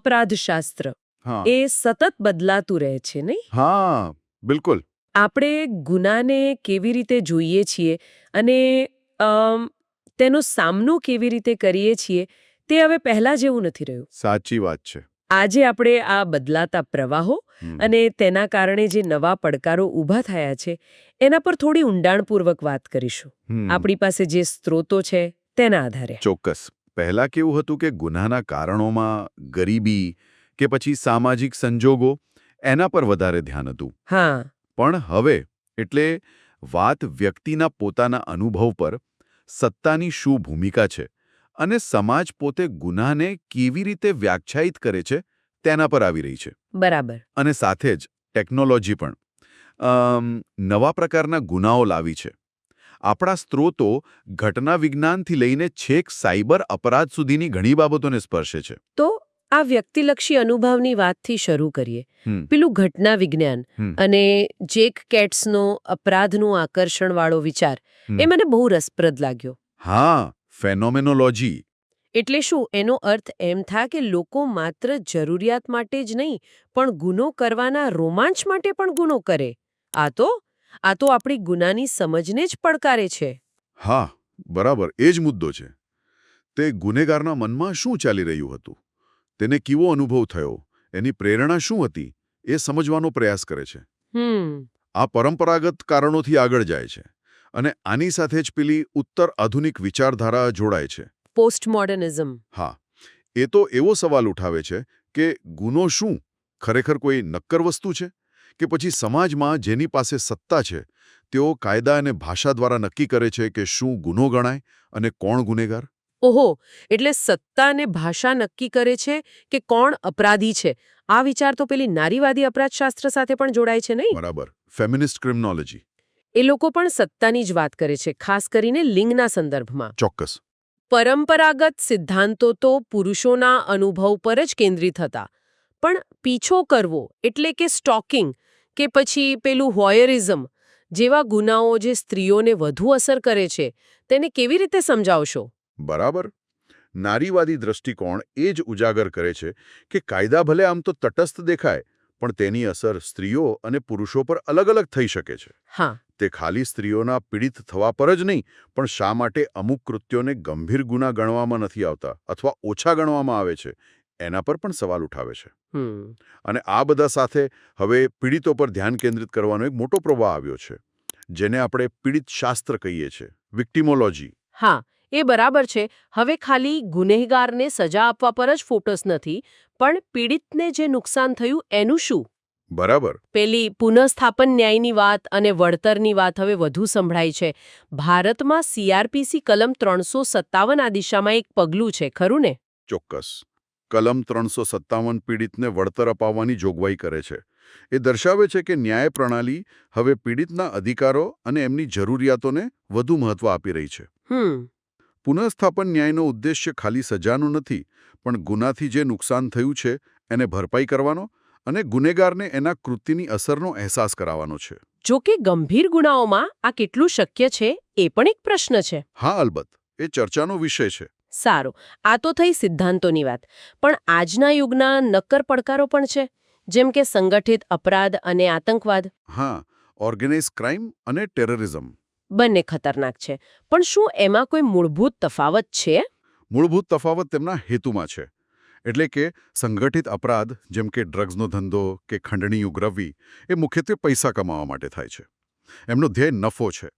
અપરાધશાસ્ત્ર. એ સતત બદલાતું રહે છે નહીં? હા બિલકુલ. આપણે ગુનાને કેવી રીતે જોઈએ છીએ અને તેનો સામનો કેવી રીતે કરીએ છીએ તે હવે પહેલા જેવું નથી રહ્યું. સાચી વાત છે. આજે આપણે આ બદલાતા પ્રવાહો અને તેના કારણે જે નવા પડકારો ઊભા થયા છે એના પર થોડી ઊંડાણપૂર્વક વાત કરીશું. આપણી પાસે જે સ્ત્રોતો છે તેના આધારે. ચોક્કસ. પહેલા કેવું હતું કે ગુનાના કારણોમાં ગરીબી કે પછી સામાજિક સંજોગો એના પર વધારે ધ્યાન હતું. હા. પણ હવે એટલે વાત વ્યક્તિના પોતાના અનુભવ પર સત્તાની શું ભૂમિકા છે અને સમાજ પોતે ગુનાને કેવી રીતે વ્યાખ્યાયિત કરે છે તેના પર આવી રહી છે. બરાબર. અને સાથે જ ટેકનોલોજી પણ. નવા પ્રકારના ગુનાઓ લાવી છે. આપણા સ્ત્રોતો ઘટના વિજ્ઞાનથી લઈને છેક સાયબર અપરાધ સુધીની ઘણી બાબતોને સ્પર્શે છે. તો આ વ્યક્તિલક્ષી અનુભવની વાતથી શરૂ કરીએ. પેલું ઘટના વિજ્ઞાન અને જેક કેટ્સનો અપરાધનું આકર્ષણવાળો વિચાર એ મને બહુ રસપ્રદ લાગ્યો. હા ફેનોમેનોલોજી. એટલે શું એનો અર્થ એમ થા કે લોકો માત્ર જરૂરિયાત માટે જ નહીં પણ ગુનો કરવાના રોમાંચ માટે પણ ગુનો કરે? આ તો આ તો આપણી ગુનાની સમજને જ પડકારે છે. હા બરાબર એ જ મુદ્દો છે. તે ગુનેગારના મનમાં શું ચાલી રહ્યું હતું? તેને કેવો અનુભવ થયો? એની પ્રેરણા શું હતી? એ સમજવાનો પ્રયાસ કરે છે. આ પરંપરાગત કારણોથી આગળ જાય છે અને આની સાથે જ પેલી ઉત્તર આધુનિક વિચારધારા જોડાય છે. પોસ્ટ મોડર્નિઝમ હા એ તો એવો સવાલ ઉઠાવે છે કે ગુનો શું? ખરેખર કોઈ નક્કર વસ્તુ છે? કે પછી સમાજમાં જેની પાસે સત્તા છે તેઓ કાયદા અને ભાષા દ્વારા નક્કી કરે છે કે શું ગુનો ગણાય અને કોણ ગુનેગાર? ઓહો એટલે સત્તા અને ભાષા નક્કી કરે છે કે કોણ અપરાધી છે? આ વિચાર તો પેલી નારીવાદી અપરાધશાસ્ત્ર સાથે પણ જોડાય છે નહીં? બરાબર. ફેમિનિસ્ટ ક્રિમિનોલોજી એ લોકો પણ સત્તાની જ વાત કરે છે ખાસ કરીને લિંગના સંદર્ભમાં. ચોક્કસ. પરંપરાગત સિદ્ધાંતો તો પુરુષોના અનુભવ પર જ કેન્દ્રિત હતા. પણ પીછો કરવો એટલે કે સ્ટોકિંગ કે પછી પેલું હોયરિઝમ જેવા ગુનાઓ જે સ્ત્રીઓને વધુ અસર કરે છે તેને કેવી રીતે સમજાવશો? બરાબર. નારીવાદી દ્રષ્ટિકોણ એ જ ઉજાગર કરે છે કે કાયદા ભલે આમ તો તટસ્થ દેખાય પણ તેની અસર સ્ત્રીઓ અને પુરુષો પર અલગ અલગ થઈ શકે છે. હા. તે ખાલી સ્ત્રીઓના પીડિત થવા પર જ નહીં પણ શા માટે અમુક કૃત્યોને ગંભીર ગુના ગણવામાં નથી આવતા અથવા ઓછા ગણવામાં આવે છે એના પર પણ સવાલ ઉઠાવે છે. અને આ બધા સાથે હવે પીડિતો પર ધ્યાન કેન્દ્રિત કરવાનો એક મોટો પ્રવાહ આવ્યો છે જેને આપણે પીડિત શાસ્ત્ર કહીએ છીએ વિક્ટિમોલોજી. હા એ બરાબર છે. હવે ખાલી ગુનેગારને સજા આપવા પર જ ફોકસ નથી પણ પીડિતને જે નુકસાન થયું એનું શું? બરાબર. પેલી પુનઃસ્થાપન ન્યાયની વાત અને વળતરની વાત હવે વધુ સંભળાય છે. ભારતમાં સીઆરપીસી કલમ ત્રણસો સત્તાવન આ દિશામાં એક પગલું છે ખરું ને? ચોક્કસ. કલમ ત્રણસો સત્તાવન પીડિતને વળતર અપાવવાની જોગવાઈ કરે છે. એ દર્શાવે છે કે ન્યાય પ્રણાલી હવે પીડિતના અધિકારો અને એમની જરૂરિયાતોને વધુ મહત્વ આપી રહી છે. પુનઃસ્થાપન ન્યાયનો ઉદ્દેશ્ય ખાલી સજાનો નથી પણ ગુનાથી જે નુકસાન થયું છે એને ભરપાઈ કરવાનો અને ગુનેગારને એના કૃત્યની અસરનો અહેસાસ કરાવવાનો છે. જો કે ગંભીર ગુનાઓમાં આ કેટલું શક્ય છે એ પણ એક પ્રશ્ન છે. હા અલબત્ત. એ ચર્ચાનો વિષય છે. સારું આ તો થઈ સિદ્ધાંતોની વાત. પણ આજના યુગના નક્કર પડકારો પણ છે જેમ કે સંગઠિત અપરાધ અને આતંકવાદ. હા ઓર્ગેનાઇઝ ક્રાઇમ અને ટેરરિઝમ. બંને ખતરનાક છે. પણ શું એમાં કોઈ મૂળભૂત તફાવત છે? મૂળભૂત તફાવત તેમના હેતુમાં છે. એટલે કે સંગઠિત અપરાધ જેમ કે ડ્રગ્સનો ધંધો કે ખંડણી ઉગ્રવવી એ મુખ્યત્વે પૈસા કમાવા માટે થાય છે. એમનો ધ્યેય નફો છે.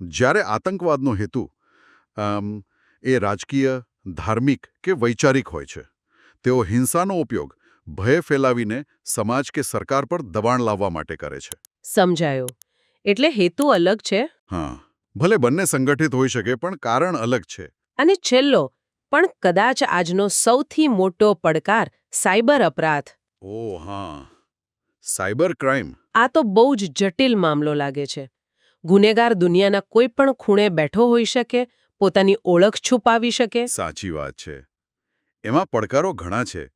જ્યારે આતંકવાદનો હેતુ એ રાજકીય ધાર્મિક કે વૈચારિક હોય છે. તેઓ હિંસાનો ઉપયોગ ભય ફેલાવીને સમાજ કે સરકાર પર દબાણ લાવવા માટે કરે છે. સમજાયો. એટલે હેતુ અલગ છે? હા. ભલે બંને સંગઠિત હોઈ શકે પણ કારણ અલગ છે. અને છેલ્લો પણ કદાચ આજનો સૌથી મોટો પડકાર સાયબર અપરાધ. ઓ હા. Cyber crime. આ તો બહુ જ જટિલ મામલો લાગે છે. ગુનેગાર દુનિયાના કોઈ પણ ખૂણે બેઠો હોઈ શકે પોતાની ઓળખ છુપાવી શકે? સાચી વાત છે. એમાં પડકારો ઘણા છે.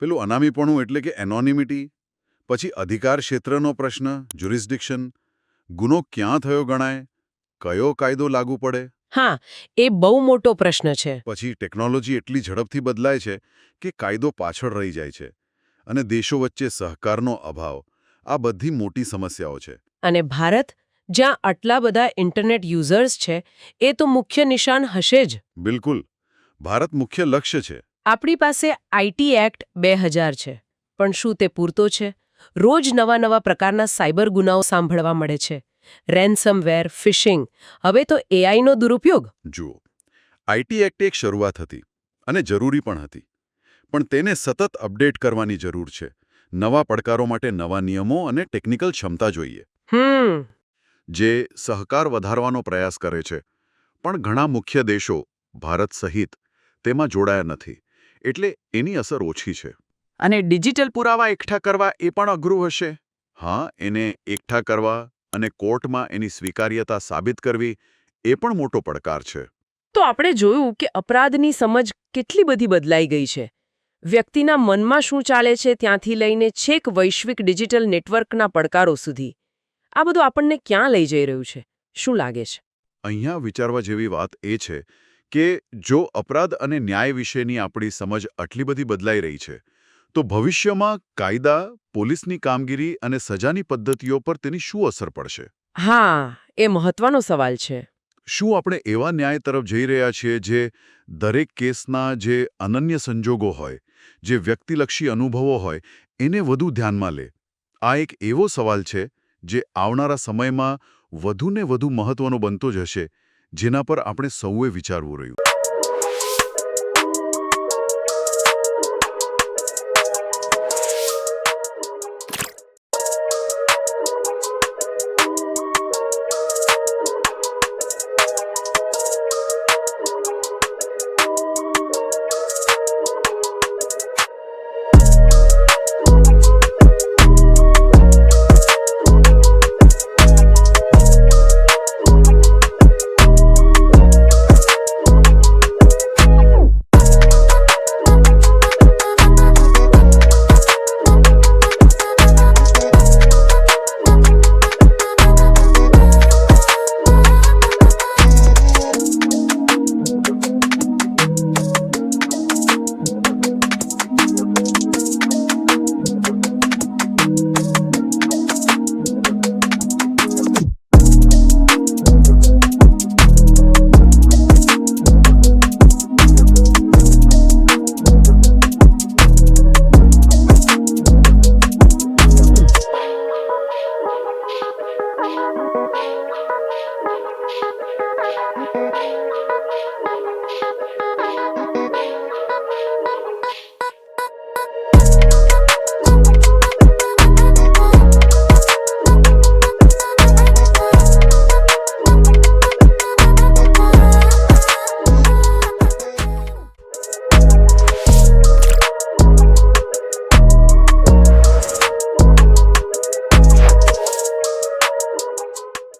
પેલું અનામીપણું એટલે કે એનોનિમિટી પછી અધિકાર ક્ષેત્રનો પ્રશ્ન જ્યુરિસ્ડિક્શન ગુનો ક્યાં થયો ગણાય કયો કાયદો લાગુ પડે? હા એ બહુ મોટો પ્રશ્ન છે. પછી ટેકનોલોજી એટલી ઝડપથી બદલાય છે કે કાયદો પાછળ રહી જાય છે અને દેશો વચ્ચે સહકારનો અભાવ આ બધી મોટી સમસ્યાઓ છે. અને ભારત જ્યાં આટલા બધા ઇન્ટરનેટ યુઝર્સ છે એ તો મુખ્ય નિશાન હશે જ. બિલકુલ. ભારત મુખ્ય લક્ષ્ય છે. આપણી પાસે આઈટી એક્ટ બે હજાર છે પણ શું તે પૂરતો છે? રોજ નવા નવા પ્રકારના સાયબર ગુનાઓ સાંભળવા મળે છે. રેન્સમવેર ફિશિંગ હવે તો એઆઈનો દુરુપયોગ. જુઓ આઈટી એક્ટ એક શરૂઆત હતી અને જરૂરી પણ હતી. પણ તેને સતત અપડેટ કરવાની જરૂર છે. નવા પડકારો માટે નવા નિયમો અને ટેકનિકલ ક્ષમતા જોઈએ. હમ. જે સહકાર વધારવાનો પ્રયાસ કરે છે. પણ ઘણા મુખ્ય દેશો ભારત સહિત તેમાં જોડાયા નથી. એટલે એની અસર ઓછી છે. અને ડિજિટલ પુરાવા એકઠા કરવા એ પણ અઘરું હશે? હા એને એકઠા કરવા અને કોર્ટમાં એની સ્વીકાર્યતા સાબિત કરવી એ પણ મોટો પડકાર છે. તો આપણે જોયું કે અપરાધની સમજ કેટલી બધી બદલાઈ ગઈ છે. વ્યક્તિના મનમાં શું ચાલે છે ત્યાંથી લઈને છેક વૈશ્વિક ડિજિટલ નેટવર્કના પડકારો સુધી. આ બધું આપણને ક્યાં લઈ જઈ રહ્યું છે? શું લાગે છે? અહીંયા વિચારવા જેવી વાત એ છે કે જો અપરાધ અને ન્યાય વિશેની આપણી સમજ આટલી બધી બદલાઈ રહી છે તો ભવિષ્યમાં કાયદા પોલીસની કામગીરી અને સજાની પદ્ધતિઓ પર તેની શું અસર પડશે? હા એ મહત્વનો સવાલ છે. શું આપણે એવા ન્યાય તરફ જઈ રહ્યા છીએ જે દરેક કેસના જે અનન્ય સંજોગો હોય જે વ્યક્તિલક્ષી અનુભવો હોય એને વધુ ધ્યાનમાં લે? આ એક એવો સવાલ છે જે આવનારા સમયમાં વધુને વધુ મહત્વનો બનતો જ હશે, જેના પર આપણે સૌએ વિચારવું રહ્યું.